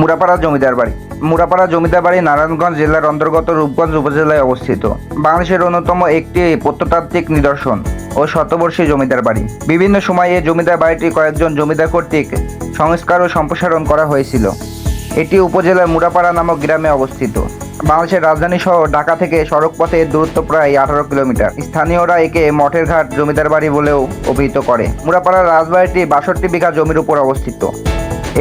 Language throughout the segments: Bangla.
মুরাপাড়া জমিদার বাড়ি। মুরাপাড়া জমিদার বাড়ি নারায়ণগঞ্জ জেলার অন্তর্গত রূপগঞ্জ উপজেলায় অবস্থিত। বাংলাদেশের অন্যতম একটি প্রত্নতাত্ত্বিক নিদর্শন ও শতবর্ষী জমিদার বাড়ি। বিভিন্ন সময়ে এই জমিদার বাড়িটি কয়েকজন জমিদার কর্তৃক সংস্কার ও সম্প্রসারণ করা হয়েছিল। এটি উপজেলার মুরাপাড়া নামক গ্রামে অবস্থিত। বাংলাদেশের রাজধানী শহর ঢাকা থেকে সড়ক পথে দূরত্ব প্রায় আঠারো কিলোমিটার। স্থানীয়রা একে মঠের ঘাট জমিদার বাড়ি বলেও অভিহিত করে। মুরাপাড়ার রাজবাড়িটি বাষট্টি বিঘা জমির উপর অবস্থিত।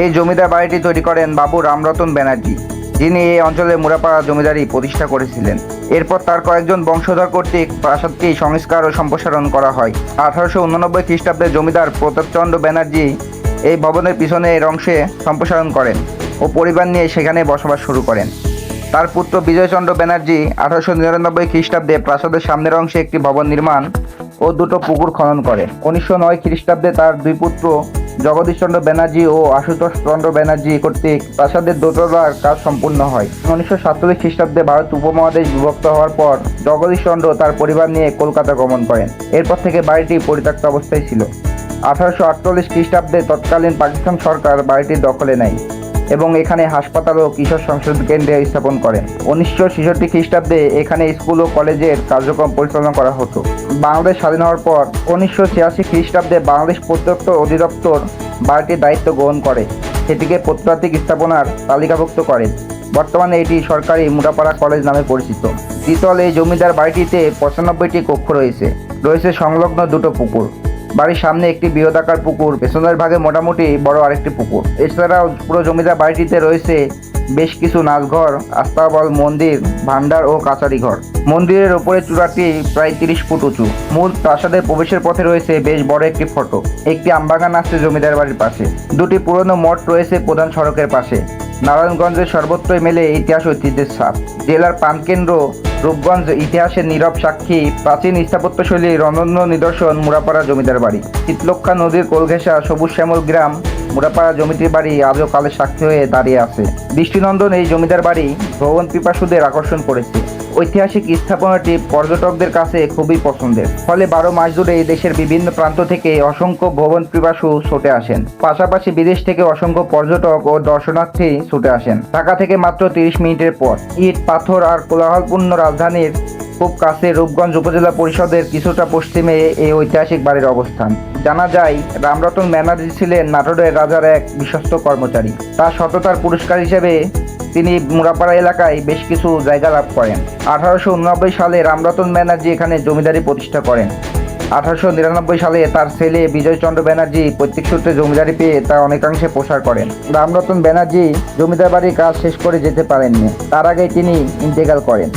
এই জমিদার বাড়িটি তৈরি করেন বাবু রামরতন ব্যানার্জি, যিনি এই অঞ্চলে মুরাপাড়া জমিদারি প্রতিষ্ঠা করেছিলেন। এরপর তার কয়েকজন বংশধর কর্তৃক প্রাসাদটি সংস্কার ও সম্প্রসারণ করা হয়। আঠারোশো উননব্বই খ্রিস্টাব্দে জমিদার প্রতাপচন্দ্র ব্যানার্জি এই ভবনের পিছনে এর অংশে সম্প্রসারণ করেন ও পরিবার নিয়ে সেখানে বসবাস শুরু করেন। তার পুত্র বিজয়চন্দ্র ব্যানার্জি আঠারোশো নিরানব্বই খ্রিস্টাব্দে প্রাসাদের সামনের অংশে একটি ভবন নির্মাণ ও দুটো পুকুর খনন করে উনিশশো নয় খ্রিস্টাব্দে তার দুই পুত্র জগদীশচন্দ্র ব্যানার্জি ও আশুতোষ চন্দ্র ব্যানার্জি কর্তৃক প্রাসাদের দোতলার কাজ সম্পূর্ণ হয়। উনিশশো সাতচল্লিশ খ্রিস্টাব্দে ভারত উপমহাদেশ বিভক্ত হওয়ার পর জগদীশ চন্দ্র তার পরিবার নিয়ে কলকাতা গমন করেন। এরপর থেকে বাড়িটি পরিত্যক্ত অবস্থায় ছিল। আঠারোশো আটচল্লিশ খ্রিস্টাব্দে তৎকালীন পাকিস্তান সরকার বাড়িটি দখলে নেয়। এবং এখানে হাসপাতাল ও কিশোর সংসদ কেন্দ্রে স্থাপন করেন। উনিশশো ছেষট্টি খ্রিস্টাব্দে এখানে স্কুল ও কলেজের কার্যক্রম পরিচালনা করা হতো। বাংলাদেশ স্বাধীন হওয়ার পর উনিশশো ছিয়াশি খ্রিস্টাব্দে বাংলাদেশ প্রত্যক্ষ অধিদপ্তর বাড়িটির দায়িত্ব গ্রহণ করে। সেটিকে প্রত্নতাত্ত্বিক স্থাপনার তালিকাভুক্ত করে। বর্তমানে এটি সরকারি মুরাপাড়া কলেজ নামে পরিচিত। দ্বিতল এই জমিদার বাড়িটিতে পঁচানব্বইটি কক্ষ রয়েছে। রয়েছে সংলগ্ন দুটো পুকুর। বাড়ির সামনে একটি বৃহদাকার পুকুর, পেছনের ভাগে মোটামুটি বড় আরেকটি পুকুর। এছাড়াও পুরো জমিদার বাড়িটিতে রয়েছে বেশ কিছু নাচঘর, আস্তাবল, মন্দির ভান্ডার ও কাচারি ঘর মন্দিরের ওপরে চূড়াটি প্রায় তিরিশ ফুট উঁচু। মূল প্রাসাদের প্রবেশের পথে রয়েছে বেশ বড় একটি ফটো। একটি আমবাগান আছে জমিদার বাড়ির পাশে। দুটি পুরনো মঠ রয়েছে প্রধান সড়কের পাশে। নারায়ণগঞ্জের সর্বত্রই মেলে ইতিহাস ঐতিহ্যের ছাপ। জেলার পানকেন্দ্র, রূপগঞ্জ ইতিহাসের নীরব সাক্ষী, প্রাচীন স্থাপত্যশৈলীর অনন্য নিদর্শন, মুরাপাড়া জমিদার বাড়ি। শীতলক্ষা নদীর কোলঘেঁষা সবুজ শ্যামল গ্রাম, মুরাপাড়া জমিদার বাড়ি আজও কালের সাক্ষী হয়ে দাঁড়িয়ে আছে। দৃষ্টিনন্দন এই জমিদার বাড়ি ভ্রমণ পিপাসুদের আকর্ষণ করেছে। ঐতিহাসিক স্থাপনাটি পর্যটকদের কাছে খুবই পছন্দের। ফলে বারো মাস এই দেশের বিভিন্ন প্রান্ত থেকে অসংখ্য ভবন পিপাসু ছুটে আসেন। পাশাপাশি বিদেশ থেকে অসংখ্য পর্যটক ও দর্শনার্থী ছুটে আসেন। ঢাকা থেকে মাত্র তিরিশ মিনিটের পর ইট, পাথর আর কোলাহলপূর্ণ রাজধানীর খুব কাছে রূপগঞ্জ উপজেলা পরিষদের কিছুটা পশ্চিমে এই ঐতিহাসিক বাড়ির অবস্থান। জানা যায়, রামরতন ব্যানার্জি ছিলেন নাটোরের রাজার এক বিশ্বস্ত কর্মচারী। তার সততার পুরস্কার হিসেবে তিনি মুরাপাড়া এলাকায় বেশ কিছু জায়গা লাভ করেন। আঠারোশো উননব্বই সালে রামরতন ব্যানার্জি এখানে জমিদারি প্রতিষ্ঠা করেন। আঠারোশো নিরানব্বই সালে তার ছেলে বিজয়চন্দ্র ব্যানার্জি প্রত্যেক সূত্রে জমিদারি পেয়ে তা অনেকাংশে প্রসার করেন। রামরতন ব্যানার্জি জমিদার বাড়ির কাজ শেষ করে যেতে পারেননি। তার আগে তিনি ইন্তেকাল করেন।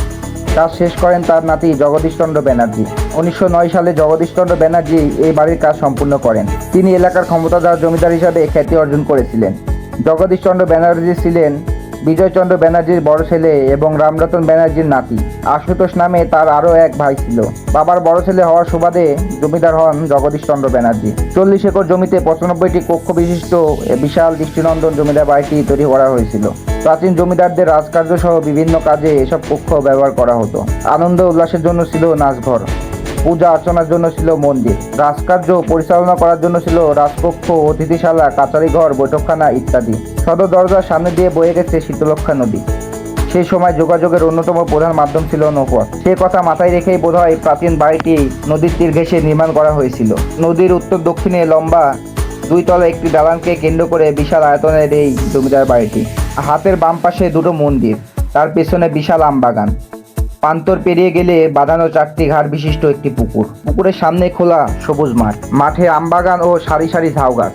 কাজ শেষ করেন তার নাতি জগদীশচন্দ্র ব্যানার্জি। উনিশশো নয় সালে জগদীশচন্দ্র ব্যানার্জি এই বাড়ির কাজ সম্পূর্ণ করেন। তিনি এলাকার ক্ষমতাধর জমিদার হিসাবে খ্যাতি অর্জন করেছিলেন। জগদীশচন্দ্র ব্যানার্জি ছিলেন বিজয়চন্দ্র ব্যানার্জির বড় ছেলে এবং রামরতন ব্যানার্জির নাতি। আশুতোষ নামে তার আরও এক ভাই ছিল। বাবার বড় ছেলে হওয়ার সুবাদে জমিদার হন জগদীশচন্দ্র ব্যানার্জি। চল্লিশ একর জমিতে পঁচানব্বইটি কক্ষ বিশিষ্ট বিশাল দৃষ্টিনন্দন জমিদার বাড়িটি তৈরি করা হয়েছিল। প্রাচীন জমিদারদের রাজকার্য সহ বিভিন্ন কাজে এসব কক্ষ ব্যবহার করা হতো। আনন্দ উল্লাসের জন্য ছিল নাচঘর। পূজা অর্চনার জন্য ছিল মন্দির। রাজকার্য পরিচালনা করার জন্য ছিল রাজকক্ষ, অতিথিশালা কাচারি ঘর বৈঠকখানা ইত্যাদি। সদর দরজার সামনে দিয়ে বয়ে গেছে শীতলক্ষা নদী। সেই সময় যোগাযোগের অন্যতম প্রধান মাধ্যম ছিল নৌপথ। সে কথা মাথায় রেখেই বোধহয় প্রাচীন বাড়িটি নদীর তীর ঘেঁষে নির্মাণ করা হয়েছিল। নদীর উত্তর দক্ষিণে লম্বা দুই তলা একটি দালানকে কেন্দ্র করে বিশাল আয়তনের এই জমিদার বাড়িটি। হাতের বাম পাশে দুটো মন্দির, তার পেছনে বিশাল আমবাগান। পান্তর পেরিয়ে গেলে বাঁধানো চারটি ঘাট বিশিষ্ট একটি পুকুর। পুকুরের সামনে খোলা সবুজ মাঠ, মাঠে আমবাগান ও সারি সারি ঝাউ গাছ।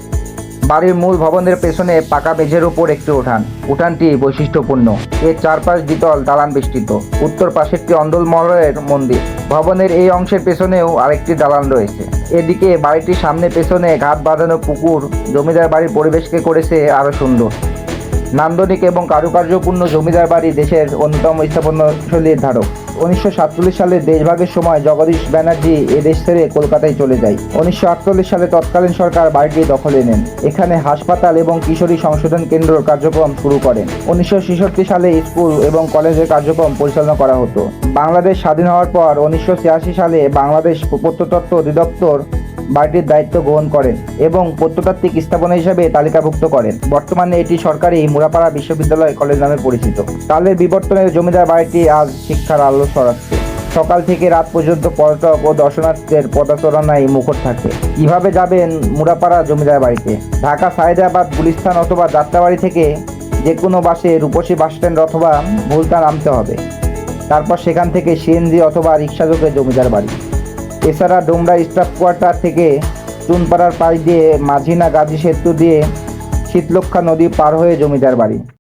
বাড়ির মূল ভবনের পেছনে পাকা মেঝের উপর একটি উঠান। উঠানটি বৈশিষ্ট্যপূর্ণ। এর চারপাশ দ্বিতল, দালান বেষ্টিত। উত্তর পাশে একটি অন্দলমহলের মন্দির। ভবনের এই অংশের পেছনেও আরেকটি দালান রয়েছে। এদিকে বাড়িটির সামনে পেছনে ঘাট বাঁধানো পুকুর জমিদার বাড়ির পরিবেশকে করেছে আরও সুন্দর। নান্দনিক এবং কারুকার্যপূর্ণ জমিদার বাড়ি দেশের অন্যতম স্থাপত্যশৈলীর ধারক। উনিশশো সাতচল্লিশ সালে দেশভাগের সময় জগদীশ ব্যানার্জি এদেশ দেশ ছেড়ে কলকাতায় চলে যায়। উনিশশো আটচল্লিশ সালে তৎকালীন সরকার বাড়িটি দখলে নেন। এখানে হাসপাতাল এবং কিশোরী সংশোধন কেন্দ্র কার্যক্রম শুরু করেন। উনিশশো ছেষট্টি সালে স্কুল এবং কলেজের কার্যক্রম পরিচালনা করা হতো। বাংলাদেশ স্বাধীন হওয়ার পর উনিশশো ছিয়াশি সালে বাংলাদেশ প্রত্নতত্ত্ব অধিদপ্তর বাড়িটির দায়িত্ব গ্রহণ করেন এবং প্রত্নতাত্ত্বিক স্থাপনা হিসেবে তালিকাভুক্ত করেন। বর্তমানে এটি সরকারি মুরাপাড়া বিশ্ববিদ্যালয় কলেজ নামে পরিচিত। কালের বিবর্তনের জমিদার বাড়িটি আজ শিক্ষার আলো ছড়াচ্ছে। সকাল থেকে রাত পর্যন্ত পর্যটক ও দর্শনার্থীদের পদচারণায় মুখর থাকে। কীভাবে যাবেন মুরাপাড়া জমিদার বাড়িতে? ঢাকা, সায়দাবাদ, গুলিস্তান অথবা যাত্রাবাড়ি থেকে যে কোনো বাসে রূপসী বাস স্ট্যান্ড অথবা ভুলতা নামতে হবে। তারপর সেখান থেকে সিএনজি অথবা রিক্সাযোগে জমিদার বাড়ি। এছাড়া ডোমরা স্টাফ কোয়ার্টার থেকে চুনপাড়ার পাশ দিয়ে মাঝিনা গাজী সেতু দিয়ে শীতলক্ষা নদী পার হয়ে জমিদার বাড়ি।